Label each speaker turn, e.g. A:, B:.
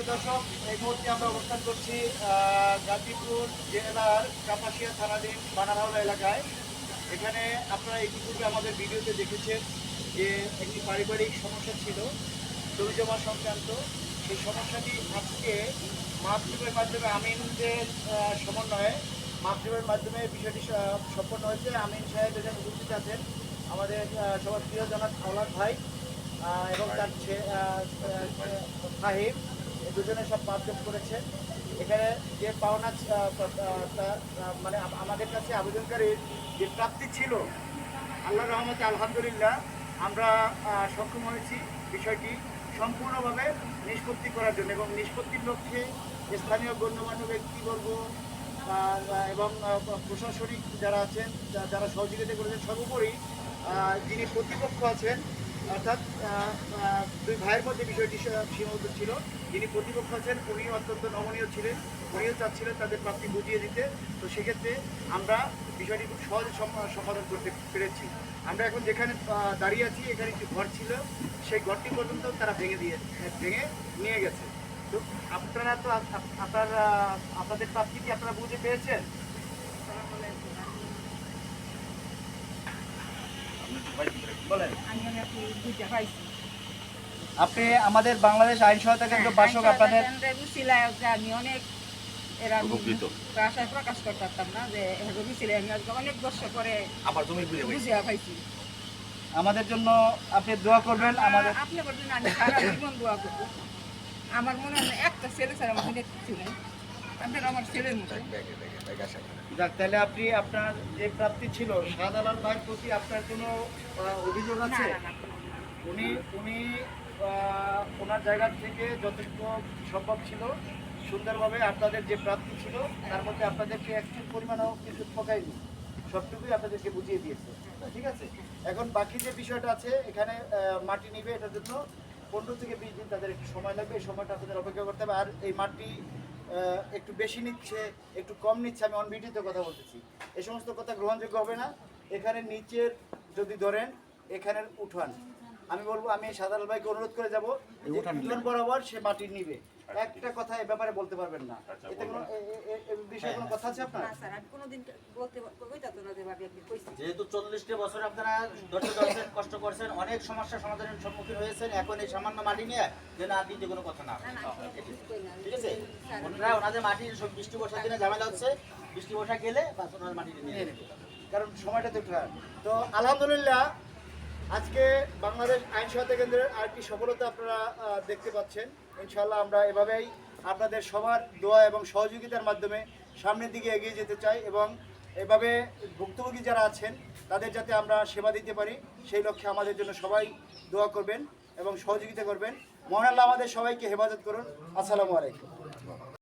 A: দর্শক, এই মুহূর্তে আমরা অবস্থান করছি গাজীপুর জেলার কাপাসিয়া থানাধীন বানারহাওলা এলাকায়। এখানে আপনারা ইতিপূর্বে আমাদের ভিডিওতে দেখেছেন যে একটি পারিবারিক সমস্যা ছিল, জমি জমা সংক্রান্ত। সেই সমস্যাটি আজকে মাপদ্বীপের মাধ্যমে, আমিনদের সমন্বয়ে মাপদ্বীপের মাধ্যমে বিষয়টি সম্পন্ন হয়েছে। আমিন সাহেব এখানে উপস্থিত আছেন, আমাদের সবার প্রিয় জনাব আওলাদ ভাই এবং তার সাহেব। দুজনে সব মাপজোপ করেছে। এখানে যে পাওনা মানে আমাদের কাছে আবেদনকারীর যে প্রাপ্তি ছিল আল্লাহ রহমতে আলহামদুলিল্লাহ আমরা সক্ষম হয়েছি বিষয়টি সম্পূর্ণভাবে নিষ্পত্তি করার জন্য এবং নিষ্পত্তির লক্ষ্যে স্থানীয় গণ্যমান্য ব্যক্তিবর্গ এবং প্রশাসনিক যারা আছেন যারা সহযোগিতা করেছেন, সর্বোপরি যিনি প্রতিপক্ষ আছেন অর্থাৎ দুই ভাইয়ের মধ্যে বিষয়টি সীমাবদ্ধ ছিল। যিনি প্রতিপক্ষ আছেন উনি অত্যন্ত নমনীয় ছিলেন উনিও চাচ্ছিলেন তাদের প্রাপ্তি বুঝিয়ে দিতে। তো সেক্ষেত্রে আমরা বিষয়টি খুব সহজে সম- সমাধান করতে পেরেছি। আমরা এখন যেখানে দাঁড়িয়ে আছি, এখানে একটি ঘর ছিল। সেই ঘরটি পর্যন্ত তারা ভেঙে দিয়ে ভেঙে নিয়ে গেছে। তো আপনারা তো আপ- আপ- আপনার আপনাদের প্রাপ্তি কি আপনারা বুঝে পেয়েছেন বলেন
B: আমি অনেক বুঝতে পাইছি
A: আপনি আমাদের বাংলাদেশ আইন সহায়তা কেন্দ্র বাসক আপনাদের
B: আমি অনেক এরা আশায় প্রকাশ করতাম না যে রুচিলায় আমি আজকে অনেক বছর পরে
C: আবার তুমি
B: বুঝিয়া পাইছি।
A: আমাদের জন্য আপনি দোয়া করবেন আমাদের
B: আপনি বলছেন আমি সারা জীবন দোয়া করব। আমার মনে হয় একটা ছেলে ছাড়া আমাকে দেখছিলেন আপনার আমার ছেলের মতো।
A: যাক তাহলে আপনি আপনার যে প্রাপ্তি ছিল শাহজালাল ভাইয়ের প্রতি আপনার কোনো অভিযোগ আছে? উনি উনি ওনার জায়গা থেকে যথেষ্ট সম্ভব ছিল সুন্দরভাবে আপনাদের যে প্রাপ্তি ছিল তার মধ্যে আপনাদেরকে একটু পরিমাণও কিছু ঠকায়নি। সবটুকুই আপনাদেরকে বুঝিয়ে দিয়েছে। ঠিক আছে? এখন বাকি যে বিষয়টা আছে এখানে মাটি নিবে এটার জন্য পনেরো থেকে বিশ দিন তাদের একটু সময় লাগবে। এই সময়টা আপনাদের অপেক্ষা করতে হবে। আর এই মাটি একটু বেশি নিচ্ছে একটু কম নিচ্ছে আমি অনভিডিওতে কথা বলতেছি। এ সমস্ত কথা গ্রহণযোগ্য হবে না। এখানে নিচের যদি ধরেন এখানের উঠান। আমি বলব আমি সাধারণ ভাইকে অনুরোধ করে যাব উঠান বরাবর সে মাটি নিবে। একটা কথা এ ব্যাপারে বলতে পারবেন না। এতে কোনো বিষয়ে কোনো কথা আছে আপনার?
B: না স্যার আমি কোনোদিন বলতে না যে আপনি কইছি
C: যেহেতু চল্লিশটি বছর আপনারা ধৈর্য ধরেছেন কষ্ট করছেন অনেক সমস্যার সমাধানের সম্মুখীন হয়েছেন এখন এই সামান্য মাটি নিয়ে যেন আর দ্বিতীয় কোনো কথা না
B: না না না।
C: ঠিক আছে? ওনারা ওনাদের মাটি বৃষ্টি বর্ষার দিনে ঝামেলা হচ্ছে। বৃষ্টি বর্ষা গেলে বাস ওনার মাটি নিয়ে নেবে।
A: কারণ সময়টা তো তো আলহামদুলিল্লাহ, আজকে বাংলাদেশ আইন সহায়তা কেন্দ্রের আরেকটি সফলতা আপনারা দেখতে পাচ্ছেন ইনশাল্লাহ আমরা এভাবেই আপনাদের সবার দোয়া এবং সহযোগিতার মাধ্যমে সামনের দিকে এগিয়ে যেতে চাই এবং এভাবে ভুক্তভোগী যারা আছেন, তাদের যাতে আমরা সেবা দিতে পারি, সেই লক্ষ্যে আমাদের জন্য সবাই দোয়া করবেন এবং সহযোগিতা করবেন। মহান আল্লাহ আমাদের সবাইকে হেফাজত করুন। আসসালামু আলাইকুম।